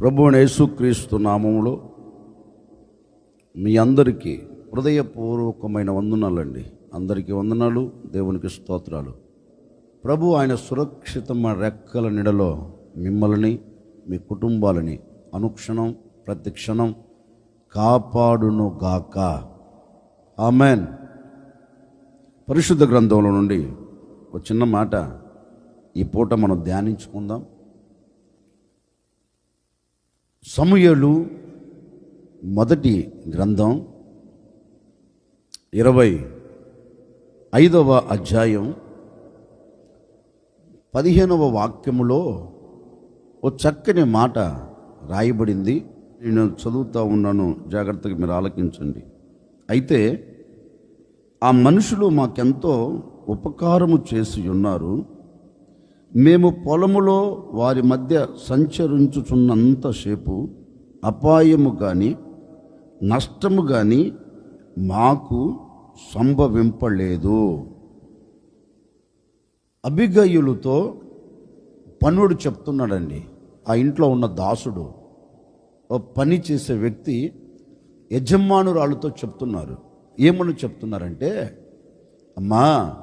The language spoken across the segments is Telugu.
ప్రభు యేసుక్రీస్తు నామములో మీ అందరికీ హృదయపూర్వకమైన వందనాలండి. అందరికీ వందనాలు దేవునికి స్తోత్రాలు. ప్రభు ఆయన సురక్షితమైన రెక్కల నీడలో మిమ్మల్ని మీ కుటుంబాలని అనుక్షణం ప్రతిక్షణం కాపాడును గాక. ఆమెన్. పరిశుద్ధ గ్రంథంలో నుండి ఒక చిన్న మాట ఈ పూట మనం ధ్యానించుకుందాం. సమూయేలు మొదటి గ్రంథం ఇరవై ఐదవ అధ్యాయం పదిహేనవ వాక్యములో ఓ చక్కని మాట రాయబడింది. నేను చదువుతూ ఉన్నాను. జాగ్రత్తగా మీరు ఆలకించండి. అయితే ఆ మనుషులు మాకెంతో ఉపకారము చేసి ఉన్నారు. మేము పొలములో వారి మధ్య సంచరించుచున్నంతసేపు అపాయము కానీ నష్టము కానీ మాకు సంభవింపలేదు. అభిగయులతో పనుడు చెప్తున్నాడండి. ఆ ఇంట్లో ఉన్న దాసుడు ఓ పని చేసే వ్యక్తి యజమానురాలతో చెప్తున్నారు. ఏమని చెప్తున్నారంటే అమ్మా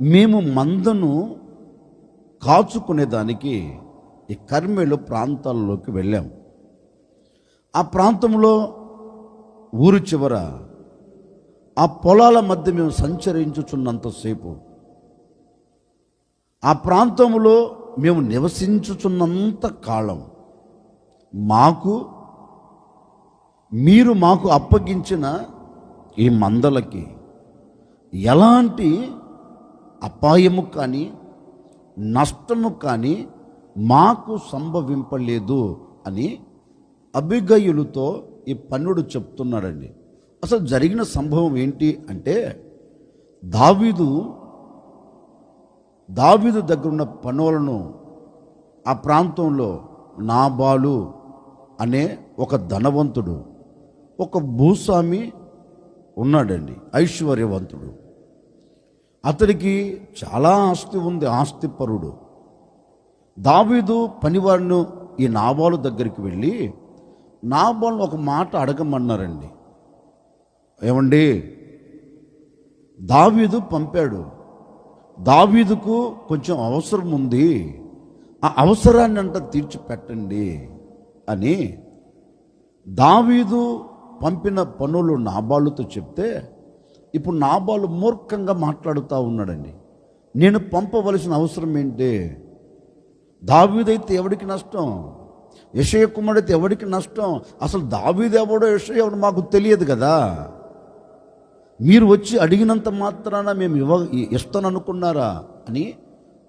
మేము మందను కాచుకునేదానికి ఈ కర్మేలు ప్రాంతాల్లోకి వెళ్ళాం. ఆ ప్రాంతంలో ఊరు చివర ఆ పొలాల మధ్య మేము సంచరించుచున్నంతసేపు ఆ ప్రాంతంలో మేము నివసించుచున్నంత కాలం. మాకు మీరు మాకు అప్పగించిన ఈ మందలకి ఎలాంటి అపాయము కానీ నష్టము కానీ మాకు సంభవింపలేదు అని అభిగయులతో ఈ పన్నుడు చెప్తున్నాడండి. అసలు జరిగిన సంభవం ఏంటి అంటే దావీదు దావీదు దగ్గర ఉన్న పనులను ఆ ప్రాంతంలో నాబాలు అనే ఒక ధనవంతుడు ఒక భూస్వామి ఉన్నాడండి ఐశ్వర్యవంతుడు. అతడికి చాలా ఆస్తి ఉంది ఆస్తిపరుడు. దావీదు పనివాడిను ఈ నాబాలు దగ్గరికి వెళ్ళి నాబాలు ఒక మాట అడగమన్నారండి. ఏమండి? దావీదు పంపాడు. దావీదుకు కొంచెం అవసరం ఉంది. ఆ అవసరాన్ని అంట తీర్చిపెట్టండి. అని దావీదు పంపిన పనులు నాబాలుతో చెప్తే ఇప్పుడు నాబాలు మూర్ఖంగా మాట్లాడుతూ ఉన్నాడండి. నేను పంపవలసిన అవసరం ఏంటి? దావీదైతే ఎవడికి నష్టం? యశయ కుమారుడైతే ఎవడికి నష్టం? అసలు దావీదు ఎవడో యశయ ఎవడో మాకు తెలియదు కదా. మీరు వచ్చి అడిగినంత మాత్రాన మేము ఇవ్వ ఇస్తాననుకున్నారా అని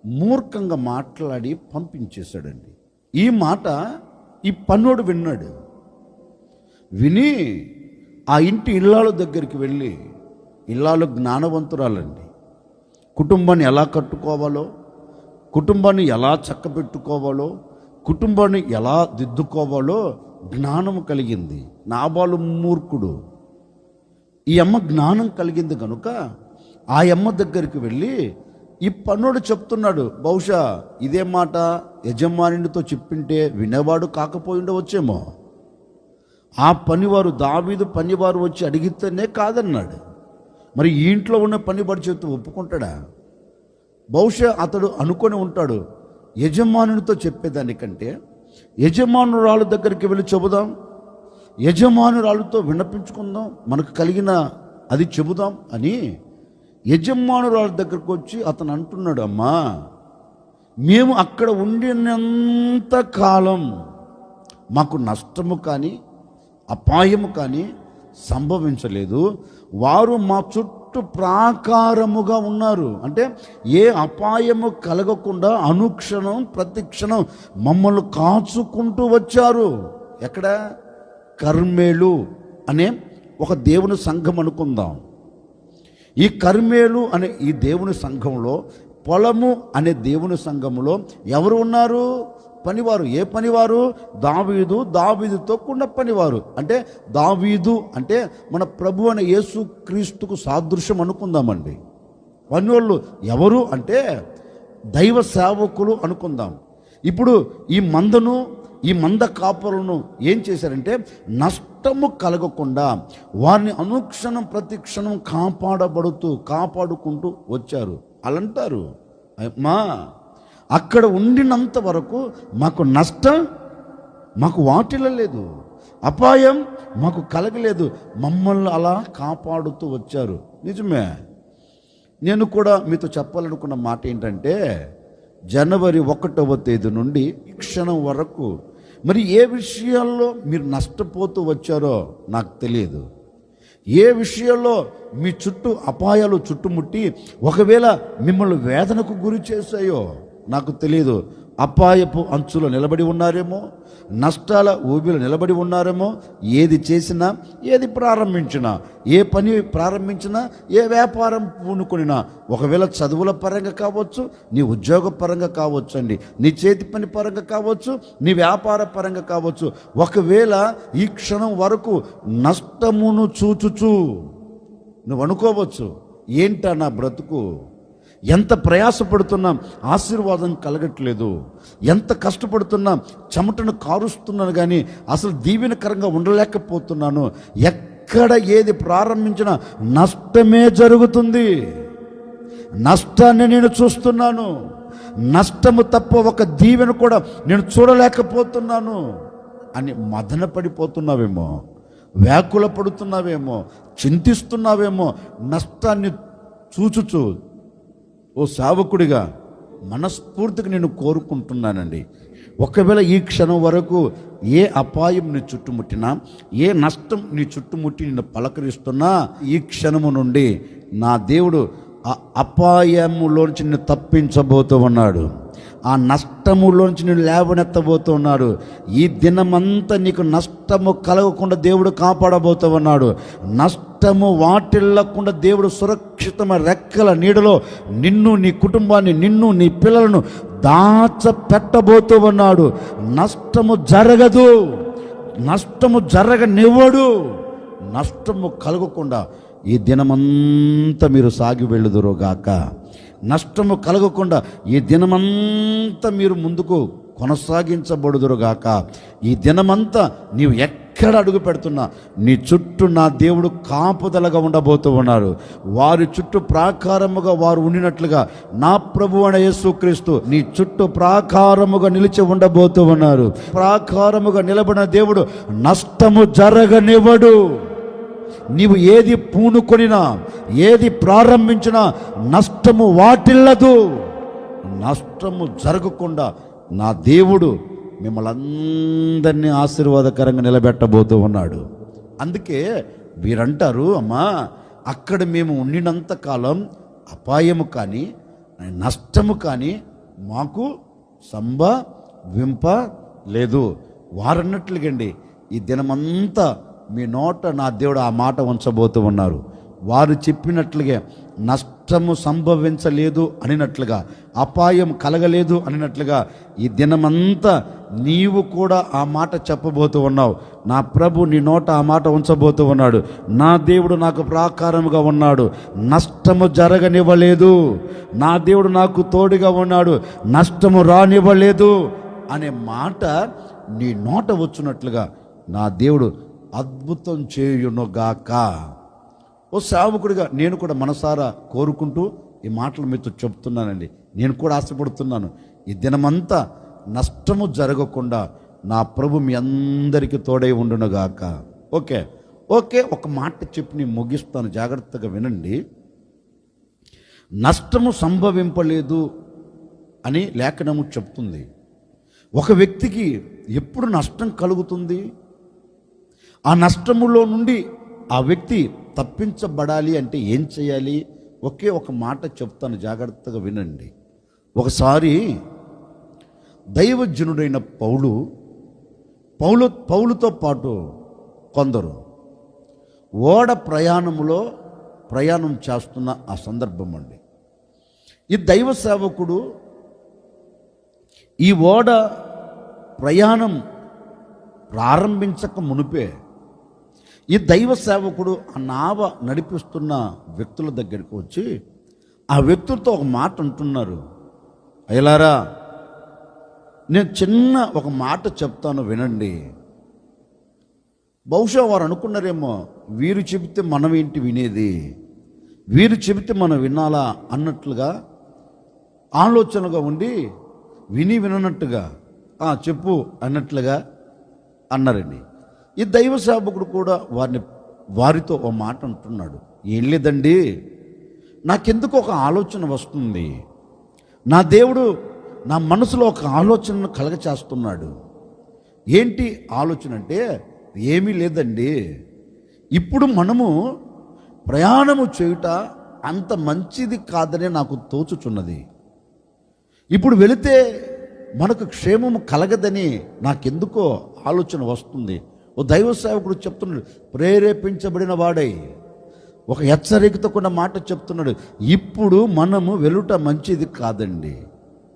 మూర్ఖంగా మాట్లాడి పంపించేశాడండి. ఈ మాట ఈ పన్నోడు విన్నాడు. విని ఆ ఇంటి ఇళ్ళాల దగ్గరికి వెళ్ళి ఇల్లాలు జ్ఞానవంతురాలండి. కుటుంబాన్ని ఎలా కట్టుకోవాలో కుటుంబాన్ని ఎలా చక్కబెట్టుకోవాలో కుటుంబాన్ని ఎలా దిద్దుకోవాలో జ్ఞానం కలిగింది. నాబాలు మూర్ఖుడు. ఈ అమ్మ జ్ఞానం కలిగింది కనుక ఆ అమ్మ దగ్గరికి వెళ్ళి ఈ పన్నుడు చెప్తున్నాడు బహుశా ఇదే మాట యజమానితో చెప్పింటే వినేవాడు కాకపోయి ఉండవచ్చేమో. ఆ పనివారు దావీదు పనివారు వచ్చి అడిగితేనే కాదన్నాడు. మరి ఈ ఇంట్లో ఉన్న పని చెప్తే ఒప్పుకుంటాడా? బహుశా అతడు అనుకొని ఉంటాడు యజమానునితో చెప్పేదానికంటే యజమానురాలు దగ్గరికి వెళ్ళి చెబుదాం యజమానురాలతో విన్నపించుకుందాం మనకు కలిగిన అది చెబుదాం అని యజమానురాల దగ్గరకు వచ్చి అతను అంటున్నాడు అమ్మా మేము అక్కడ ఉండినంత కాలం మాకు నష్టము కానీ అపాయము కానీ సంభవించలేదు. వారు మా చుట్టూ ప్రాకారముగా ఉన్నారు. అంటే ఏ అపాయము కలగకుండా అనుక్షణం ప్రతిక్షణం మమ్మల్ని కాచుకుంటూ వచ్చారు. ఎక్కడ? కర్మేలు అనే ఒక దేవుని సంఘం అనుకుందాం. ఈ కర్మేలు అనే ఈ దేవుని సంఘంలో పొలము అనే దేవుని సంఘంలో ఎవరు ఉన్నారు? పనివారు. ఏ పనివారు? దావీదు దావీదుతో కూడిన పనివారు. అంటే దావీదు అంటే మన ప్రభు అనే యేసు క్రీస్తుకు సాదృశ్యం అనుకుందామండి. పనివాళ్ళు ఎవరు అంటే దైవ సేవకులు అనుకుందాం. ఇప్పుడు ఈ మందను ఈ మంద కాపులను ఏం చేశారంటే నష్టము కలగకుండా వారిని అనుక్షణం ప్రతిక్షణం కాపాడబడుతూ కాపాడుకుంటూ వచ్చారు. అలంటారు. మా అక్కడ ఉండినంత వరకు మాకు నష్టం మాకు వాటిలో లేదు. అపాయం మాకు కలగలేదు. మమ్మల్ని అలా కాపాడుతూ వచ్చారు. నిజమే. నేను కూడా మీతో చెప్పాలనుకున్న మాట ఏంటంటే జనవరి ఒకటవ తేదీ నుండి ఈ క్షణం వరకు మరి ఏ విషయాల్లో మీరు నష్టపోతూ వచ్చారో నాకు తెలియదు. ఏ విషయాల్లో మీ చుట్టూ అపాయాలు చుట్టుముట్టి ఒకవేళ మిమ్మల్ని వేదనకు గురి చేశాయో నాకు తెలియదు అపాయపు అంచులో నిలబడి ఉన్నారేమో నష్టాల ఊబిలో నిలబడి ఉన్నారేమో ఏది చేసినా ఏది ప్రారంభించినా ఏ పని ప్రారంభించినా ఏ వ్యాపారం పూనుకొనినా ఒకవేళ చదువుల పరంగా కావచ్చు నీ ఉద్యోగ పరంగా కావచ్చు అండి నీ చేతి పని పరంగా కావచ్చు నీ వ్యాపార పరంగా కావచ్చు ఒకవేళ ఈ క్షణం వరకు నష్టమును చూచుచు నువ్వు అనుకోవచ్చు ఏంటా నా బ్రతుకు? ఎంత ప్రయాసపడుతున్నా ఆశీర్వాదం కలగట్లేదు. ఎంత కష్టపడుతున్నా చెమటను కారుస్తున్నాను కానీ అసలు దీవెనకరంగా ఉండలేకపోతున్నాను. ఎక్కడ ఏది ప్రారంభించినా నష్టమే జరుగుతుంది. నష్టాన్ని నేను చూస్తున్నాను. నష్టము తప్ప ఒక దీవెన కూడా నేను చూడలేకపోతున్నాను. అని మదన పడిపోతున్నావేమో వ్యాకుల పడుతున్నావేమో చింతిస్తున్నావేమో నష్టాన్ని చూచుచు ఓ సావకుడిగా మనస్ఫూర్తిగా నేను కోరుకుంటున్నానండి. ఒకవేళ ఈ క్షణం వరకు ఏ అపాయం నీ చుట్టుముట్టినా ఏ నష్టం నీ చుట్టుముట్టి నిన్ను పలకరిస్తున్నా ఈ క్షణము నుండి నా దేవుడు ఆ అపాయములోంచి నిన్ను తప్పించబోతూ ఉన్నాడు ఆ నష్టములోంచి నేను లేవనెత్తబోతూ ఉన్నాడు ఈ దినమంతా నీకు నష్టము కలగకుండా దేవుడు కాపాడబోతూ ఉన్నాడు నష్టము వాటిల్లకుండా దేవుడు సురక్షితమైన రెక్కల నీడలో నిన్ను నీ కుటుంబాన్ని నిన్ను నీ పిల్లలను దాచ పెట్టబోతూ ఉన్నాడు నష్టము జరగదు. నష్టము జరగనివ్వడు. నష్టము కలగకుండా ఈ దినమంతా మీరు సాగి వెళ్ళుదురుగాక నష్టము కలగకుండా ఈ దినమంతా మీరు ముందుకు కొనసాగించబడుదురుగాక ఈ దినమంతా నీవు ఎక్కడ అడుగు పెడుతున్నా నీ చుట్టూ నా దేవుడు కాపుదలగా ఉండబోతూ ఉన్నారు. వారి చుట్టూ ప్రాకారముగా వారు ఉండినట్లుగా నా ప్రభు అనే యేసుక్రీస్తు నీ చుట్టూ ప్రాకారముగా నిలిచి ఉండబోతూ ఉన్నారు. ప్రాకారముగా నిలబడిన దేవుడు నష్టము జరగనివ్వడు. నీవు ఏది పూనుకొనినా ఏది ప్రారంభించినా నష్టము వాటిల్లదు. నష్టము జరగకుండా నా దేవుడు మిమ్మల్ని అందరినీ ఆశీర్వాదకరంగా నిలబెట్టబోతూ ఉన్నాడు. అందుకే వీరంటారు అమ్మా అక్కడ మేము ఉండినంత కాలం అపాయము కానీ నష్టము కానీ మాకు సంభవింప లేదు. వారన్నట్లుగండి ఈ దినమంతా మీ నోట నా దేవుడు ఆ మాట ఉంచబోతూ ఉన్నారు. వారు చెప్పినట్లుగా నష్టము సంభవించలేదు అనినట్లుగా అపాయం కలగలేదు అనినట్లుగా ఈ దినమంతా నీవు కూడా ఆ మాట చెప్పబోతూ ఉన్నావు. నా ప్రభు నీ నోట ఆ మాట ఉంచబోతూ ఉన్నాడు. నా దేవుడు నాకు ప్రాకారముగా ఉన్నాడు. నష్టము జరగనివ్వలేదు. నా దేవుడు నాకు తోడుగా ఉన్నాడు. నష్టము రానివ్వలేదు అనే మాట నీ నోట వచ్చినట్లుగా నా దేవుడు అద్భుతం చేయునుగాక. ఓ సేవకుడిగా నేను కూడా మనసారా కోరుకుంటూ ఈ మాటలు మీతో చెప్తున్నానండి నేను కూడా ఆశపడుతున్నాను. ఈ దినమంతా నష్టము జరగకుండా నా ప్రభు మీ అందరికీ తోడై ఉండునుగాక. ఓకే. ఓకే ఒక మాట చెప్పి నేను ముగిస్తాను. జాగ్రత్తగా వినండి. నష్టము సంభవింపలేదు అని లేఖనము చెప్తుంది. ఒక వ్యక్తికి ఎప్పుడు నష్టం కలుగుతుంది? ఆ నష్టములో నుండి ఆ వ్యక్తి తప్పించబడాలి అంటే ఏం చేయాలి? ఒకే ఒక మాట చెప్తాను జాగ్రత్తగా వినండి. ఒకసారి దైవజనుడైన పౌలు పౌలు పౌలుతో పాటు కొందరు ఓడ ప్రయాణంలో ప్రయాణం చేస్తున్న ఆ సందర్భం అండి. ఈ దైవ సేవకుడు ఈ ఓడ ప్రయాణం ప్రారంభించక మునిపే ఈ దైవ సేవకుడు ఆ నావ నడిపిస్తున్న వ్యక్తుల దగ్గరికి వచ్చి ఆ వ్యక్తులతో ఒక మాట అంటున్నారు. అయ్యలారా నేను చిన్న ఒక మాట చెప్తాను వినండి. బహుశా వారు అనుకున్నారేమో వీరు చెబితే మనం ఏంటి వినేది? వీరు చెబితే మనం వినాలా అన్నట్లుగా ఆలోచనగా ఉండి విని విననట్టుగా "ఆ, చెప్పు అన్నట్లుగా అన్నారండి. ఈ దైవ సేవకుడు కూడా వారిని వారితో ఓ మాట అంటున్నాడు. ఏం లేదండి నాకెందుకు ఒక ఆలోచన వస్తుంది. నా దేవుడు నా మనసులో ఒక ఆలోచనను కలగచేస్తున్నాడు. ఏంటి ఆలోచన అంటే ఏమీ లేదండి. ఇప్పుడు మనము ప్రయాణము చేయుట అంత మంచిది కాదని నాకు తోచుచున్నది. ఇప్పుడు వెళితే మనకు క్షేమము కలగదని నాకెందుకో ఆలోచన వస్తుంది. ఓ దైవ సేవకుడు చెప్తున్నాడు ప్రేరేపించబడిన వాడై. ఒక హెచ్చరికతో కూడా మాట చెప్తున్నాడు ఇప్పుడు మనము వెలుట మంచిది కాదండి.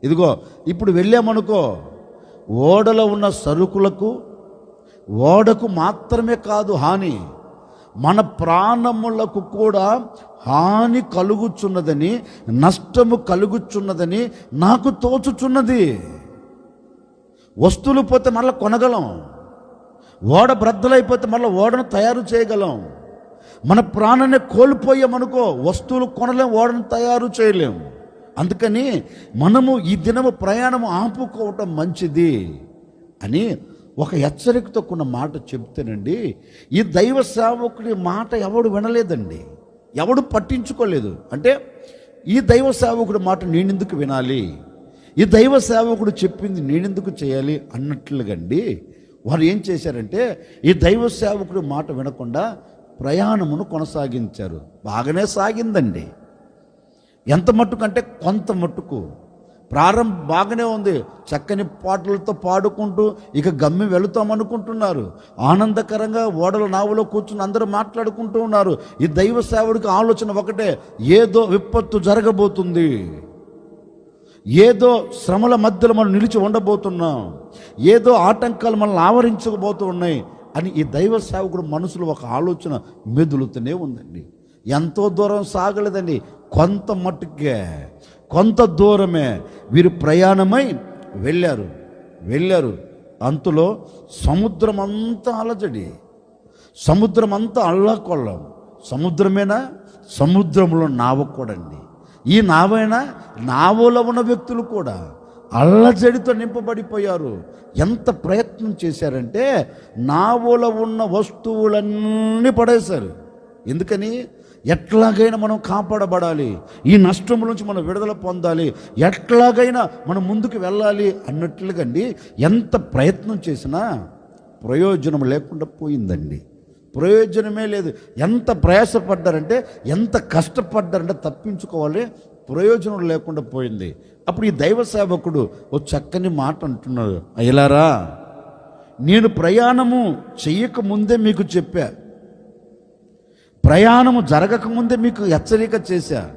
ఇదిగో ఇప్పుడు వెళ్ళామనుకో ఓడలో ఉన్న సరుకులకు ఓడకు మాత్రమే కాదు హాని మన ప్రాణములకు కూడా హాని కలుగుచున్నదని నష్టము కలుగుచున్నదని నాకు తోచుచున్నది. వస్తువులు పోతే మళ్ళీ కొనగలం. ఓడ బ్రద్దలైపోతే మళ్ళీ ఓడను తయారు చేయగలం. మన ప్రాణాన్ని కోల్పోయామనుకో వస్తువులు కొనలేం ఓడను తయారు చేయలేం. అందుకని మనము ఈ దినము ప్రయాణం ఆపుకోవటం మంచిది అని ఒక హెచ్చరికతో కొన్న మాట చెప్తేనండి ఈ దైవ సేవకుడి మాట ఎవడు వినలేదండి. ఎవడు పట్టించుకోలేదు. అంటే ఈ దైవ సేవకుడి మాట నేనెందుకు వినాలి? ఈ దైవ సేవకుడు చెప్పింది నేనెందుకు చేయాలి? అన్నట్లుగండి. వారు ఏం చేశారంటే ఈ దైవ సేవకుడు మాట వినకుండా ప్రయాణమును కొనసాగించారు. బాగానే సాగిందండి. ఎంత మట్టుకు అంటే కొంత మట్టుకు. ప్రారంభం బాగానే ఉంది. చక్కని పాటలతో పాడుకుంటూ ఇక గమ్మి వెళుతాం అనుకుంటున్నారు ఆనందకరంగా ఓడల నావులో కూర్చుని అందరూ మాట్లాడుకుంటూ ఉన్నారు. ఈ దైవ సేవుడికి ఆలోచన ఒకటే ఏదో విపత్తు జరగబోతుంది. ఏదో శ్రమల మధ్యలో మనం నిలిచి ఉండబోతున్నాం. ఏదో ఆటంకాలు మనల్ని ఆవరించబోతూ ఉన్నాయి అని ఈ దైవ సేవకుడు మనసులో ఒక ఆలోచన మెదులుతూనే ఉందండి. ఎంతో దూరం సాగలేదండి. కొంత మట్టుకే కొంత దూరమే వీరు ప్రయాణమై వెళ్ళారు వెళ్ళారు. అంతలో సముద్రం అంతా అలజడి సముద్రం అంతా అల్లాకొల్లం. సముద్రమేనా? సముద్రంలో నావ కూడండి. ఈ నావైనా నావోలో ఉన్న వ్యక్తులు కూడా అల్లజడితో నింపబడిపోయారు. ఎంత ప్రయత్నం చేశారంటే నావోలో ఉన్న వస్తువులన్నీ పడేశారు. ఎందుకని? ఎట్లాగైనా మనం కాపాడబడాలి. ఈ నష్టం నుంచి మనం విడుదల పొందాలి. ఎట్లాగైనా మనం ముందుకు వెళ్ళాలి అన్నట్లుగండి. ఎంత ప్రయత్నం చేసినా ప్రయోజనం లేకుండా పోయిందండి. ప్రయోజనమే లేదు. ఎంత ప్రయాసపడ్డారంటే ఎంత కష్టపడ్డారంటే తప్పించుకోవాలి ప్రయోజనం లేకుండా పోయింది. అప్పుడు ఈ దైవ సేవకుడు ఓ చక్కని మాట అంటున్నాడు. అయ్యలారా నేను ప్రయాణము చెయ్యకముందే మీకు చెప్పా. ప్రయాణము జరగకముందే మీకు హెచ్చరిక చేశా.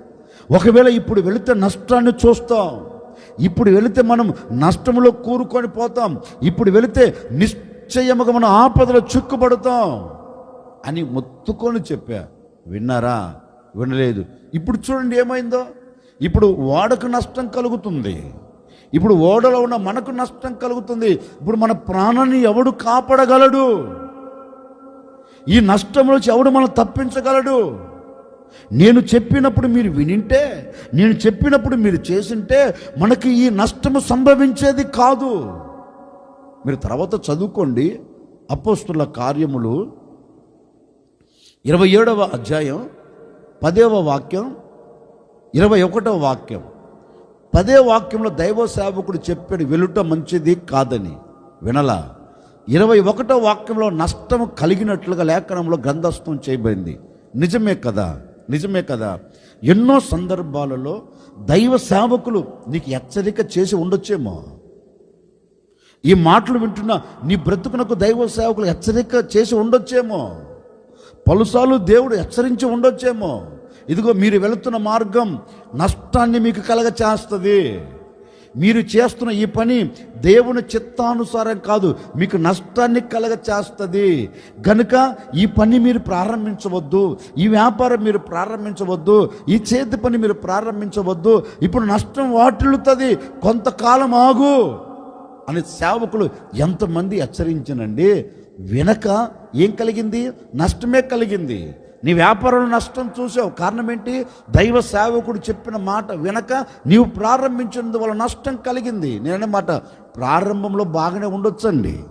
ఒకవేళ ఇప్పుడు వెళితే నష్టాన్ని చూస్తాం. ఇప్పుడు వెళితే మనం నష్టంలో కూరుకొని పోతాం. ఇప్పుడు వెళితే నిశ్చయముగా మనం ఆపదలో చిక్కుపడతాం. అని మొత్తుకొని చెప్పా. విన్నారా? వినలేదు. ఇప్పుడు చూడండి ఏమైందో. ఇప్పుడు ఓడకు నష్టం కలుగుతుంది. ఇప్పుడు ఓడలో ఉన్న మనకు నష్టం కలుగుతుంది. ఇప్పుడు మన ప్రాణాన్ని ఎవడు కాపాడగలడు? ఈ నష్టం నుంచి ఎవడు మనం తప్పించగలడు? నేను చెప్పినప్పుడు మీరు వినింటే నేను చెప్పినప్పుడు మీరు చేసింటే మనకి ఈ నష్టము సంభవించేది కాదు. మీరు తర్వాత చదువుకోండి. అపోస్తుల కార్యములు ఇరవై ఏడవ అధ్యాయం పదేవ వాక్యం ఇరవై ఒకటవ వాక్యం. పదే వాక్యంలో దైవ సేవకుడు చెప్పాడు వెలుట మంచిది కాదని. వినలా? ఇరవై ఒకటో వాక్యంలో నష్టం కలిగినట్లుగా లేఖనంలో గ్రంథస్థం చేయబడింది. నిజమే కదా? నిజమే కదా? ఎన్నో సందర్భాలలో దైవ సేవకులు నీకు హెచ్చరిక చేసి ఉండొచ్చేమో. ఈ మాటలు వింటున్నా నీ బ్రతుకునకు దైవ సేవకులు హెచ్చరిక చేసి ఉండొచ్చేమో. పలుసార్లు దేవుడు హెచ్చరించి ఉండొచ్చేమో. ఇదిగో మీరు వెళుతున్న మార్గం నష్టాన్ని మీకు కలగ చేస్తుంది మీరు చేస్తున్న ఈ పని దేవుని చిత్తానుసారం కాదు మీకు నష్టాన్ని కలగ చేస్తుంది గనుక ఈ పని మీరు ప్రారంభించవద్దు ఈ వ్యాపారం మీరు ప్రారంభించవద్దు ఈ చేతి పని మీరు ప్రారంభించవద్దు ఇప్పుడు నష్టం వాటిల్లుతుంది కొంతకాలం ఆగు అని సేవకులు ఎంతమంది హెచ్చరించనండి. వినక ఏం కలిగింది? నష్టమే కలిగింది. నీ వ్యాపారంలో నష్టం చూసావు. కారణం ఏంటి? దైవ సేవకుడు చెప్పిన మాట వినక నీవు ప్రారంభించినందువల్ల నష్టం కలిగింది. నేనే మాట ప్రారంభంలో బాగానే ఉండొచ్చండి.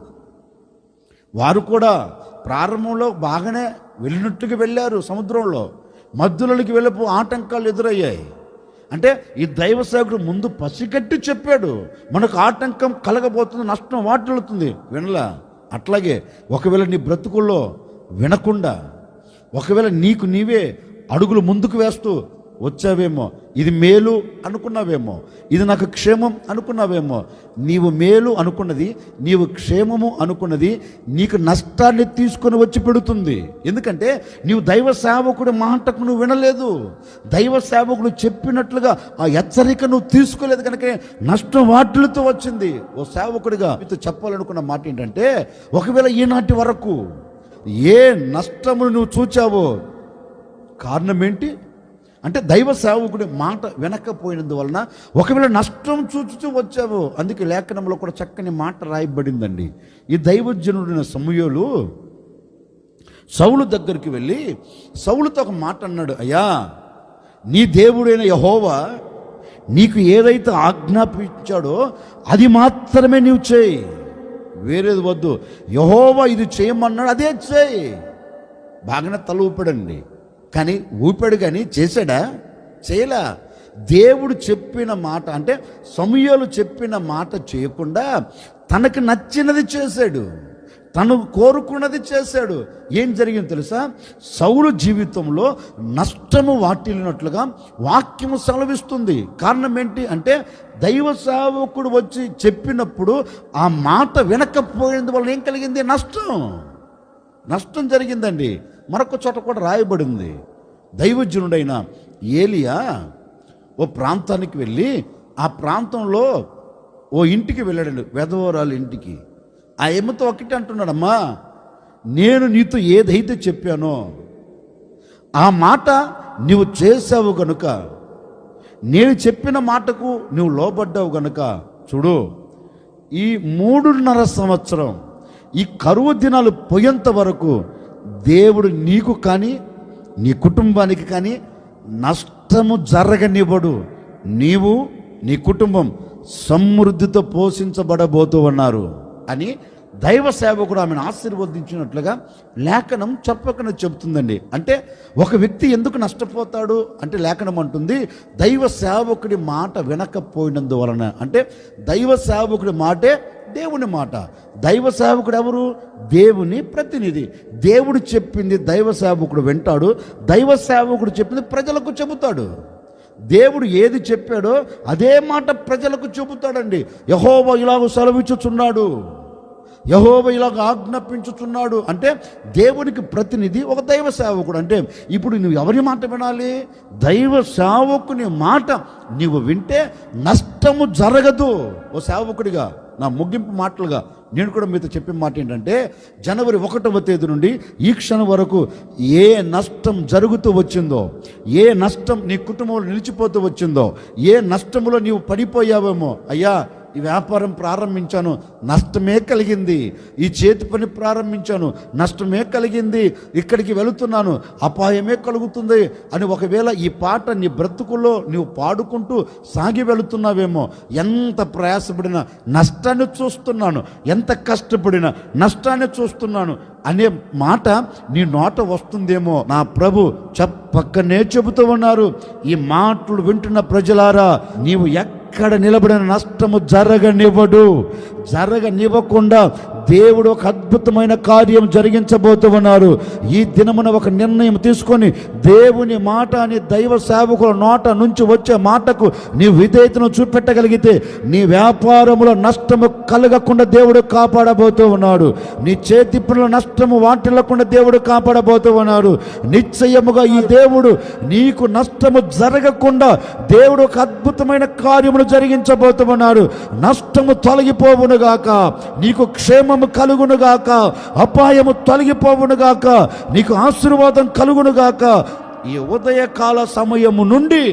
వారు కూడా ప్రారంభంలో బాగానే వెళ్ళినట్టుగా వెళ్ళారు సముద్రంలో. మధ్యలోకి వెళ్ళిపో ఆటంకాలు ఎదురయ్యాయి. అంటే ఈ దైవ సేవకుడు ముందు పసిగట్టి చెప్పాడు. మనకు ఆటంకం కలగబోతుంది నష్టం వాటిల్లుతుంది. వినలా? అట్లాగే ఒకవేళ నీ బ్రతుకుల్లో వినకుండా ఒకవేళ నీకు నీవే అడుగులు ముందుకు వేస్తూ వచ్చావేమో? ఇది మేలు అనుకున్నావేమో? ఇది నాకు క్షేమం అనుకున్నావేమో? నీవు మేలు అనుకున్నది నీవు క్షేమము అనుకున్నది నీకు నష్టాన్ని తీసుకొని వచ్చి పెడుతుంది. ఎందుకంటే నీవు దైవ సేవకుడి మాటకు నువ్వు వినలేదు. దైవ సేవకుడు చెప్పినట్లుగా ఆ హెచ్చరిక నువ్వు తీసుకోలేదు కనుక నష్టం వాటిలతో వచ్చింది. ఓ సేవకుడిగా మీతో చెప్పాలనుకున్న మాట ఏంటంటే ఒకవేళ ఈనాటి వరకు ఏ నష్టమును నువ్వు చూచావో కారణం ఏంటి? అంటే దైవ సేవకుడి మాట వినకపోయినందువలన ఒకవేళ నష్టం చూచుతూ వచ్చావు అందుకే లేఖనంలో కూడా చక్కని మాట రాయబడిందండి. ఈ దైవజనుడిన సమయంలో సౌలు దగ్గరికి వెళ్ళి సౌలుతో ఒక మాట అన్నాడు అయ్యా నీ దేవుడైన యహోవా నీకు ఏదైతే ఆజ్ఞాపించాడో అది మాత్రమే నీవు చేయి. వేరేది వద్దు. యహోవా ఇది చేయమన్నాడు అదే చేయి. బాగానే తల కానీ ఊపాడు కానీ చేశాడా? చేయలా. దేవుడు చెప్పిన మాట అంటే సమయాలు చెప్పిన మాట చేయకుండా తనకు నచ్చినది చేశాడు. తను కోరుకున్నది చేశాడు. ఏం జరిగింది తెలుసా? సౌలు జీవితంలో నష్టము వాటిల్లినట్లుగా వాక్యము సెలవిస్తుంది. కారణం ఏంటి అంటే దైవ సేవకుడు వచ్చి చెప్పినప్పుడు ఆ మాట వినకపోయినందు వల్ల ఏం కలిగింది? నష్టం. నష్టం జరిగిందండి. మరొక చోట కూడా రాయబడింది దైవజనుడైన ఏలియా ఓ ప్రాంతానికి వెళ్ళి ఆ ప్రాంతంలో ఓ ఇంటికి వెళ్ళాడు వెధవరాలు ఇంటికి. ఆ ఎమ్మతో ఒకటి అంటున్నాడమ్మా నేను నీతో ఏదైతే చెప్పానో ఆ మాట నీవు చేసావు గనుక నేను చెప్పిన మాటకు నువ్వు లోబడ్డావు గనుక చూడు ఈ మూడున్నర సంవత్సరం ఈ కరువు దినాలు పోయేంత వరకు దేవుడు నీకు కానీ నీ కుటుంబానికి కానీ నష్టము జరగనివ్వడు. నీవు నీ కుటుంబం సమృద్ధితో పోషించబడబోతూ ఉన్నారు అని దైవ సేవకుడు ఆమెను ఆశీర్వదించినట్లుగా లేఖనం చెప్పకనే చెబుతుందండి. అంటే ఒక వ్యక్తి ఎందుకు నష్టపోతాడు? అంటే లేఖనం అంటుంది దైవ సేవకుడి మాట వినకపోయినందువలన. అంటే దైవ సేవకుడి మాటే దేవుని మాట. దైవ సేవకుడు ఎవరు? దేవుని ప్రతినిధి. దేవుడు చెప్పింది దైవ సేవకుడు వింటాడు దైవ సేవకుడు చెప్పింది ప్రజలకు చెబుతాడు. దేవుడు ఏది చెప్పాడో అదే మాట ప్రజలకు చెబుతాడండి. యహోవ ఇలాగ సెలవిచ్చుచున్నాడు. యహోవ ఇలాగ ఆజ్ఞాపించుచున్నాడు. అంటే దేవునికి ప్రతినిధి ఒక దైవ సేవకుడు. అంటే ఇప్పుడు నువ్వు ఎవరి మాట వినాలి? దైవ సేవకుని మాట నీవు వింటే నష్టము జరగదు. ఓ సేవకుడిగా నా ముగింపు మాటలుగా నేను కూడా మీతో చెప్పిన మాట ఏంటంటే జనవరి ఒకటవ తేదీ నుండి ఈ క్షణం వరకు ఏ నష్టం జరుగుతూ వచ్చిందో ఏ నష్టం నీ కుటుంబంలో నిలిచిపోతూ వచ్చిందో ఏ నష్టంలో నీవు పడిపోయావేమో అయ్యా ఈ వ్యాపారం ప్రారంభించాను. నష్టమే కలిగింది. ఈ చేతి పని ప్రారంభించాను. నష్టమే కలిగింది. ఇక్కడికి వెళుతున్నాను. అపాయమే కలుగుతుంది అని ఒకవేళ ఈ పాట నీ బ్రతుకుల్లో నీవు పాడుకుంటూ సాగి వెళుతున్నావేమో ఎంత ప్రయాసపడినా నష్టాన్ని చూస్తున్నాను. ఎంత కష్టపడినా నష్టాన్ని చూస్తున్నాను అనే మాట నీ నోట వస్తుందేమో. నా ప్రభు చెప్పక్కనే చెబుతూ ఉన్నారు. ఈ మాటలు వింటున్న ప్రజలారా నీవు ఎక్కడ నిలబడిన నష్టము జరగనివ్వడు. జరగనివ్వకుండా దేవుడు ఒక అద్భుతమైన కార్యం జరిగించబోతూ ఉన్నారు. ఈ దినమున ఒక నిర్ణయం తీసుకొని దేవుని మాట అని దైవ సేవకుల నోట నుంచి వచ్చే మాటకు నీ విధేయతను చూపెట్టగలిగితే నీ వ్యాపారములో నష్టము కలగకుండా దేవుడు కాపాడబోతూ ఉన్నాడు. నీ చేతి పనుల నష్టము వాటిల్లకుండా దేవుడు కాపాడబోతూ ఉన్నాడు. నిశ్చయముగా ఈ దేవుడు నీకు నష్టము జరగకుండా దేవుడు ఒక అద్భుతమైన కార్యము కార్యములు ఉన్నాడు నష్టము తొలగిపోవునుగాక నీకు క్షేమము కలుగునుగాక అపాయము తొలగిపోవునుగాక నీకు ఆశీర్వాదం కలుగునుగాక ఈ ఉదయకాల సమయము నుండి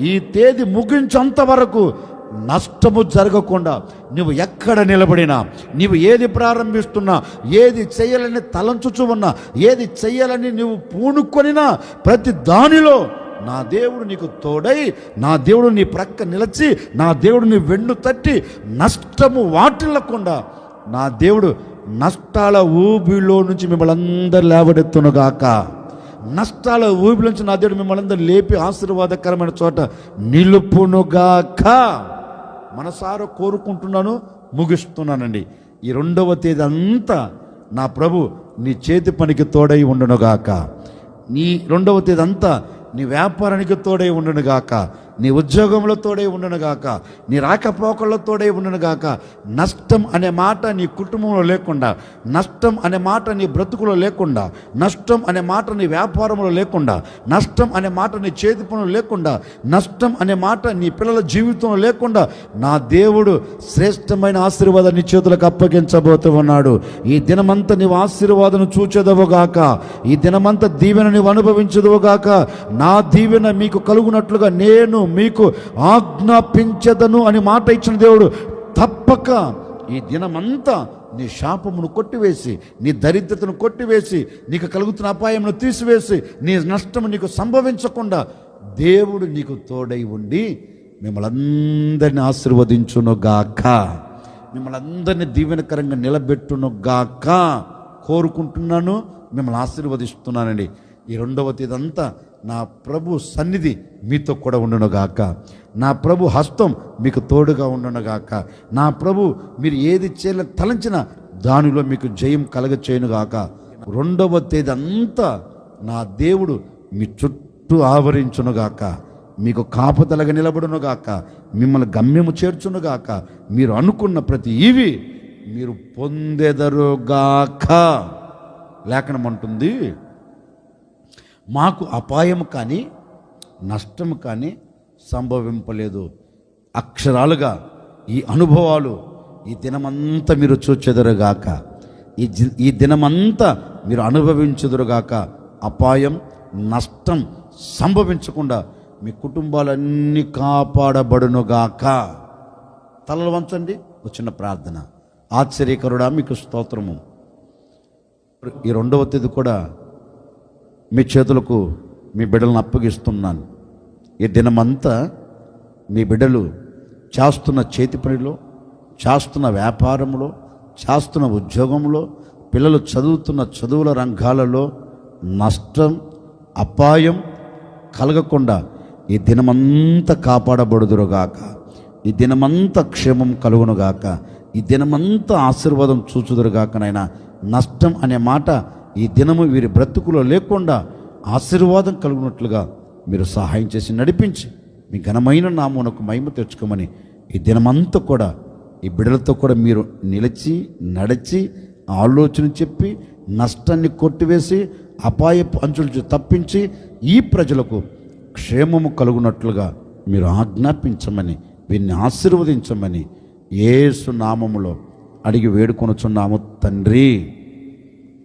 ఈ తేదీ ముగించేంత వరకు నష్టము జరగకుండా నువ్వు ఎక్కడ నిలబడినా నీవు ఏది ప్రారంభిస్తున్నా ఏది చేయాలని తలంచుచు ఉన్నా ఏది చేయాలని నువ్వు పూనుకొనినా ప్రతి దానిలో నా దేవుడు నీకు తోడై నా దేవుడు నీ ప్రక్క నిలిచి నా దేవుడు నీ వెన్ను తట్టి నష్టము వాటిల్లకుండా నా దేవుడు నష్టాల ఊబిలో నుంచి మిమ్మల్ని అందరు లేవడెత్తునుగాక నష్టాల ఊబి నుంచి నా దేవుడు మిమ్మల్ని అందరు లేపి ఆశీర్వాదకరమైన చోట నిలుపునుగాక. మనసారా కోరుకుంటున్నాను ముగిస్తున్నానండి. ఈ రెండవ తేదీ అంతా నా ప్రభు నీ చేతి పనికి తోడై ఉండునుగాక. నీ రెండవ తేదీ అంతా నీ వ్యాపారానికి తోడై ఉండునుగాక. నీ ఉద్యోగంలో తోడై ఉండునుగాక నీ రాకపోకల్లో తోడై ఉండునుగాక నష్టం అనే మాట నీ కుటుంబంలో లేకుండా నష్టం అనే మాట నీ బ్రతుకులో లేకుండా నష్టం అనే మాట నీ వ్యాపారంలో లేకుండా నష్టం అనే మాట నీ చేతి పనులు లేకుండా నష్టం అనే మాట నీ పిల్లల జీవితంలో లేకుండా నా దేవుడు శ్రేష్టమైన ఆశీర్వాదాన్ని నీ చేతులకు అప్పగించబోతూ ఉన్నాడు. ఈ దినమంతా నీవు ఆశీర్వాదం చూచెదవుగాక ఈ దినమంతా దీవెన నీవు అనుభవించదువుగాక నా దీవెన మీకు కలుగునట్లుగా నేను మీకు ఆజ్ఞాపించదను అని మాట ఇచ్చిన దేవుడు తప్పక ఈ దినమంతా నీ శాపమును కొట్టివేసి నీ దరిద్రతను కొట్టివేసి నీకు కలుగుతున్న అపాయమును తీసివేసి నీ నష్టము నీకు సంభవించకుండా దేవుడు నీకు తోడై ఉండి మిమ్మల్ని అందరినీ ఆశీర్వదించును గాక మిమ్మల్ని అందరినీ దీవెనకరంగా నిలబెట్టును గాక కోరుకుంటున్నాను మిమ్మల్ని ఆశీర్వదిస్తున్నానండి. ఈ రెండవ తేదంతా నా ప్రభు సన్నిధి మీతో కూడా ఉండునుగాక నా ప్రభు హస్తం మీకు తోడుగా ఉండునుగాక నా ప్రభు మీరు ఏది చేయాలని తలంచినా దానిలో మీకు జయం కలగ చేయనుగాక రెండవ తేదీ అంతా నా దేవుడు మీ చుట్టూ ఆవరించునుగాక మీకు కాపుదలగా నిలబడునుగాక మిమ్మల్ని గమ్యము చేర్చునుగాక మీరు అనుకున్న ప్రతి ఇవి మీరు పొందెదరుగాక లేఖనం అంటుంది మాకు అపాయం కానీ నష్టం కానీ సంభవింపలేదు. అక్షరాలుగా ఈ అనుభవాలు ఈ దినమంతా మీరు చూచెదరుగాక ఈ ఈ దినమంతా మీరు అనుభవించుదురుగాక అపాయం నష్టం సంభవించకుండా మీ కుటుంబాలన్నీ కాపాడబడునుగాక. తలలు వంచండి వచ్చిన ప్రార్థన. ఆశ్చర్యకరుడా మీకు స్తోత్రము. ఈ రెండవ తేదీ కూడా మీ చేతులకు మీ బిడ్డలను అప్పగిస్తున్నాను. ఈ దినమంతా మీ బిడ్డలు చేస్తున్న చేతి పనిలో చేస్తున్న వ్యాపారంలో చేస్తున్న ఉద్యోగంలో పిల్లలు చదువుతున్న చదువుల రంగాలలో నష్టం అపాయం కలగకుండా ఈ దినమంతా కాపాడబడుదురుగాక. ఈ దినమంతా క్షేమం కలుగునుగాక. ఈ దినమంతా ఆశీర్వాదం చూచుదురుగాకనైనా నష్టం అనే మాట ఈ దినము వీరి బ్రతుకులో లేకుండా ఆశీర్వాదం కలుగునట్లుగా మీరు సహాయం చేసి నడిపించి మీ ఘనమైన నామునకు మహిమ తెచ్చుకోమని ఈ దినమంతా కూడా ఈ బిడ్డలతో కూడా మీరు నిలిచి నడిచి ఆలోచన చెప్పి నష్టాన్ని కొట్టివేసి అపాయపు అంచుల తప్పించి ఈ ప్రజలకు క్షేమము కలుగునట్లుగా మీరు ఆజ్ఞాపించమని వీరిని ఆశీర్వదించమని ఏసు నామములో అడిగి వేడుకొనుచున్నాము తండ్రి.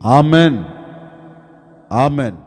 Amen amen